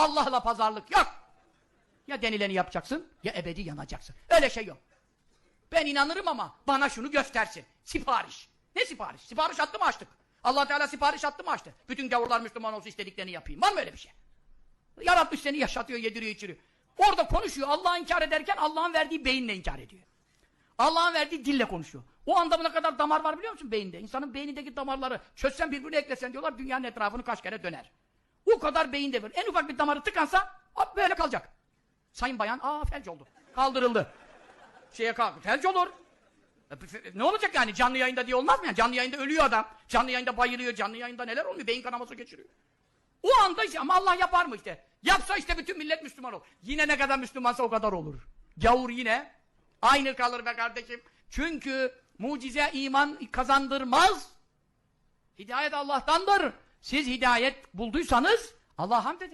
Allah'la pazarlık yok. Ya denileni yapacaksın ya ebedi yanacaksın. Öyle şey yok. Ben inanırım ama bana şunu göstersin. Sipariş. Ne sipariş? Sipariş attı mı açtık. allah Teala sipariş attı mı açtı. Bütün gavurlar Müslüman olsa istediklerini yapayım. Var mı öyle bir şey? Yaratmış seni yaşatıyor, yediriyor, içiriyor. Orada konuşuyor. Allah'ı inkar ederken Allah'ın verdiği beyinle inkar ediyor. Allah'ın verdiği dille konuşuyor. O anda ne kadar damar var biliyor musun beyinde? İnsanın beynindeki damarları çözsen birbirine eklesen diyorlar dünyanın etrafını kaç kere döner. Kadar beyinde var. En ufak bir damarı tıkansa hop böyle kalacak. Sayın bayan aa felç oldu. Kaldırıldı. Şeye kalk. Felç olur. E, Ne olacak yani canlı yayında diye olmaz mı yani? Canlı yayında ölüyor adam. Canlı yayında bayılıyor. Canlı yayında neler olmuyor? Beyin kanaması geçiriyor. O anda işte ama Allah yapar mı işte? Yapsa işte bütün millet Müslüman olur. Yine ne kadar Müslümansa o kadar olur. Gavur yine aynı kalır be kardeşim. Çünkü mucize iman kazandırmaz. Hidayet Allah'tandır. Siz hidayet bulduysanız Allah'a hamd edin.